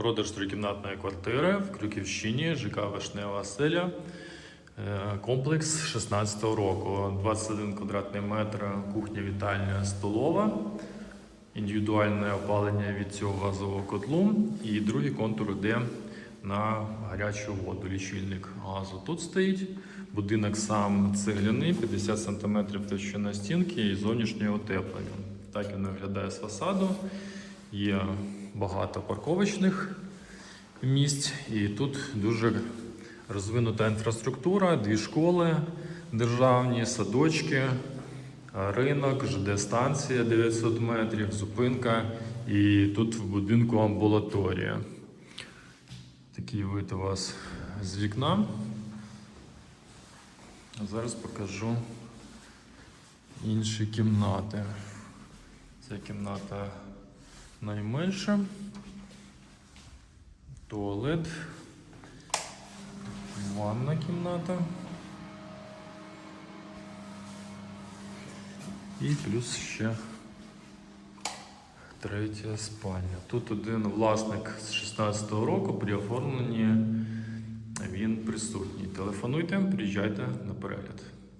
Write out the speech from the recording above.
Продаж трикімнатної квартири в Крюківщині, ЖК Вишнева Селя. Е, Комплекс 16 року. 21 квадратний метр, кухня, вітальня, столова. Індивідуальне опалення від цього газового котлу. І другий контур йде на гарячу воду, лічильник газу. Тут стоїть. Будинок сам цегляний, 50 см товщина стінки і зовнішнє утеплення. Так він виглядає з фасаду. Є багато парковочних місць, і тут дуже розвинута інфраструктура, дві школи державні, садочки, ринок, ЖД-станція 900 метрів, зупинка, і тут в будинку амбулаторія. Такий вид у вас з вікна. А зараз покажу інші кімнати. Ця кімната найменша. Туалет. Ванна кімната. І плюс ще третя спальня. Тут один власник з 16-го року при оформленні він присутній. Телефонуйте, приїжджайте на перегляд.